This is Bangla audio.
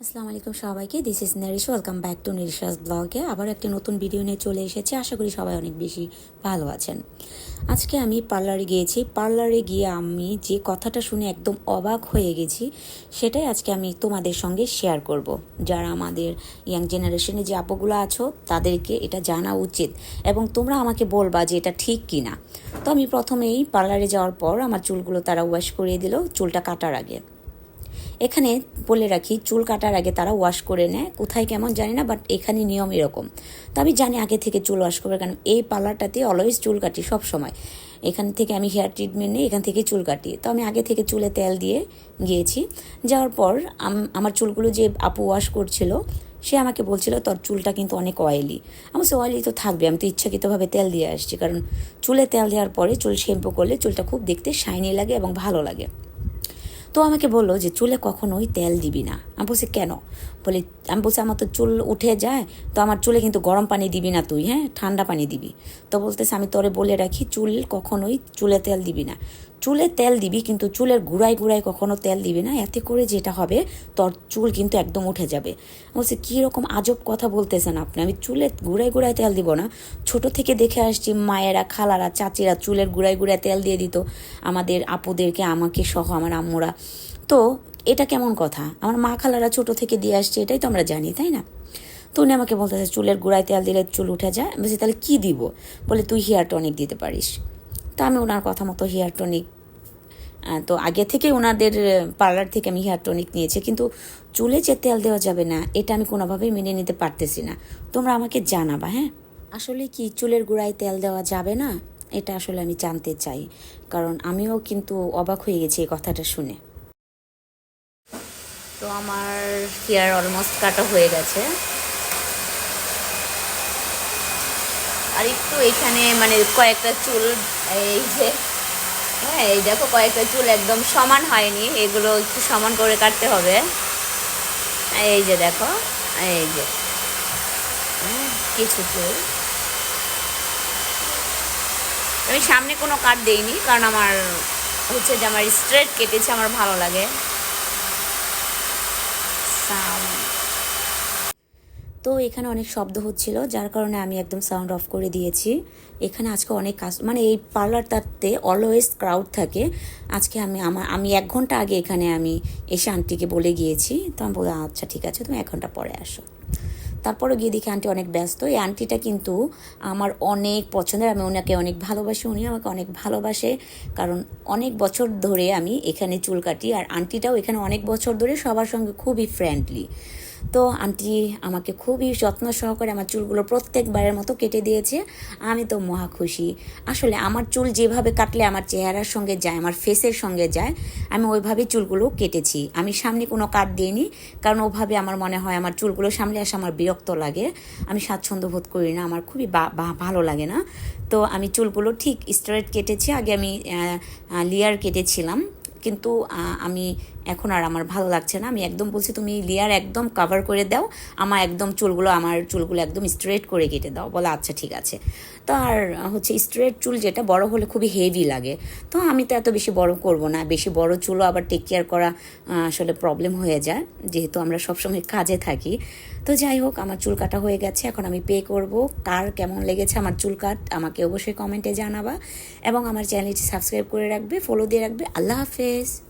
আসসালামু আলাইকুম সবাইকে this is Narish welcome back to নিরিশাস ব্লগে আবার একটা নতুন ভিডিও নিয়ে চলে এসেছি, আশা করি সবাই অনেক বেশি ভালো আছেন। আজকে আমি পার্লারে গিয়েছি পার্লারে গিয়ে আমি যে কথাটা শুনে একদম অবাক হয়ে গেছি, সেটাই আজকে আমি তোমাদের সঙ্গে শেয়ার করব। যারা আমাদের ইয়াং জেনারেশনে যে আপুগুলো আছো, তাদেরকে এটা জানা উচিত এবং তোমরা আমাকে বলবা যে এটা ঠিক কি না তো আমি প্রথমেই পার্লারে যাওয়ার পর আমার চুলগুলো তারা ওয়াশ করিয়ে দিল, চুলটা কাটার আগে। এখানে বলে রাখি, চুল কাটার আগে তারা ওয়াশ করে নেয়। কোথায় কেমন জানি না বাট এখানে নিয়ম এরকম। তো আমি জানি আগে থেকে চুল ওয়াশ করবে, কারণ এই পার্লারটাতে অলওয়েজ চুল কাটি সব সময়। এখান থেকে আমি হেয়ার ট্রিটমেন্ট নিই, এখান থেকে চুল কাটি। তো আমি আগে থেকে চুলে তেল দিয়ে গিয়েছি। যাওয়ার পর আম- আমার চুলগুলো যে আপু ওয়াশ করছিল, সে আমাকে বলছিল, তোর চুলটা কিন্তু অনেক অয়েলি আমার সে অয়েলি তো থাকবে, আমি তো ইচ্ছাকৃতভাবে তেল দিয়ে আসছি। কারণ চুলে তেল দেওয়ার পরে চুল শ্যাম্পু করলে চুলটা খুব দেখতে শাইনি লাগে এবং ভালো লাগে। তো আমাকে বলল যে, চুলে কখনোই তেল দিবি না। আমি বলছি, কেন? বলে, আমি বলছি, আমার তো চুল উঠে যায়, তো আমার চুলে কিন্তু গরম পানি দিবি না তুই হ্যাঁ? ঠান্ডা পানি দিবি। তো বলতেছে, আমি তোরে বলে রাখি, চুল কখনোই চুলে তেল দিবি না। চুলে তেল দিবি, কিন্তু চুলের গুড়ায় গুড়ায় কখনো তেল দিবি না। এতে করে যেটা হবে, তোর চুল কিন্তু একদম উঠে যাবে। বলছি, কী রকম আজব কথা বলতেছেন আপনি। আমি চুলে গুড়ায় গুড়ায় তেল দিব না। ছোট থেকে দেখে আসছি, মায়েরা, খালারা, চাচিরা চুলের গুড়ায় গুড়ায় তেল দিয়ে দিত। আমাদের আপুদেরকে, আমাকে সহ আমার আম্মুরা। তো এটা কেমন কথা? আমার মা খালারা ছোট থেকে দিয়ে আসছে, এটাই তো আমরা জানি, তাই না? তো উনি আমাকে বলতেছে, চুলের গোড়ায় তেল দিলে চুল উঠে যায়। বলছি, তাহলে কী দিব? বলে, তুই হেয়ার টনিক দিতে পারিস। তা আমি ওনার কথা মতো হেয়ার টনিক তো আগে থেকে ওনাদের পার্লার থেকে আমি হেয়ার টনিক নিয়েছি কিন্তু চুলে যে তেল দেওয়া যাবে না এটা আমি কোনোভাবেই মেনে নিতে পারতেছি না। তোমরা আমাকে জানাবা হ্যাঁ? আসলে কি চুলের গোড়ায় তেল দেওয়া যাবে না? এটা আসলে আমি জানতে চাই কারণ আমিও কিন্তু অবাক হয়ে গেছি এই কথাটা শুনে। তো আমার হেয়ার অলমোস্ট কাটা হয়ে গেছে। আর একটু এখানে মানে কয়েকটা চুল এই যে হ্যাঁ এই দেখো কয়েকটা চুল একদম সমান হয়নি এগুলো একটু সমান করে কাটতে হবে। এই যে দেখো এই যে হ্যাঁ, কিছু চুল। আমি সামনে কোনো কাট দেইনি কারণ আমার হচ্ছে যে আমার স্ট্রেট কেটেছে আমার ভালো লাগে। সাউন্ড তো এখানে অনেক শব্দ হচ্ছিল, যার কারণে আমি একদম সাউন্ড অফ করে দিয়েছি। এখানে আজকে অনেক কাজ মানে এই পার্লারটাতে অলওয়েজ ক্রাউড থাকে। আজকে আমি, আমার, আমি এক ঘণ্টা আগে এখানে আমি এসে আন্টিকে বলে গিয়েছি। তো আমি বললাম আচ্ছা ঠিক আছে, তুমি এক ঘণ্টা পরে আসো। তারপরে গিয়ে দেখি আন্টি অনেক ব্যস্ত। এই আন্টিটা কিন্তু আমার অনেক পছন্দের, আমি ওনাকে অনেক ভালোবাসি, উনি আমাকে অনেক ভালোবাসে। কারণ অনেক বছর ধরে আমি এখানে চুল কাটি, আর আন্টিটাও এখানে অনেক বছর ধরে সবার সঙ্গে খুবই ফ্রেন্ডলি তো আন্টি আমাকে খুবই যত্ন সহকারে আমার চুলগুলো প্রত্যেকবারের মতো কেটে দিয়েছে, আমি তো মহা খুশি। আসলে আমার চুল যেভাবে কাটলে আমার চেহারার সঙ্গে যায়, আমার ফেসের সঙ্গে যায়, আমি ওইভাবেই চুলগুলো কেটেছি। আমি সামনে কোনো কাট দিইনি, কারণ ওভাবে আমার মনে হয় আমার চুলগুলো সামনে আসে আমার বিরক্ত লাগে। আমি স্বাচ্ছন্দ্য বোধ করি না, আমার খুবই ভালো লাগে না। তো আমি চুলগুলো ঠিক স্ট্রেট কেটেছি, আগে আমি লেয়ার কেটেছিলাম। কিন্তু আমি এখন আর আমার ভালো লাগছে না। আমি একদম বলছি, তুমি লেয়ার একদম কভার করে দাও। আমার একদম চুলগুলো, আমার চুলগুলো একদম স্ট্রেট করে কেটে দাও। বলে আচ্ছা ঠিক আছে। তো আর হচ্ছে স্ট্রেট চুল যেটা, বড় হলে খুবই হেভি লাগে। তো আমি তো এত বেশি বড় করব না। বেশি বড় চুলও আবার টেক কেয়ার করা আসলে প্রবলেম হয়ে যায়। যেহেতু আমরা সবসময় কাজে থাকি। তো যাই হোক, আমার চুল কাটা হয়ে গেছে। এখন আমি পে করব। কার কেমন লেগেছে আমার চুল কাট, আমাকে অবশ্যই কমেন্টে জানাবা। এবং আমার চ্যানেলটি সাবস্ক্রাইব করে রাখবে ফলো দিয়ে রাখবে। আল্লাহ হাফেজ।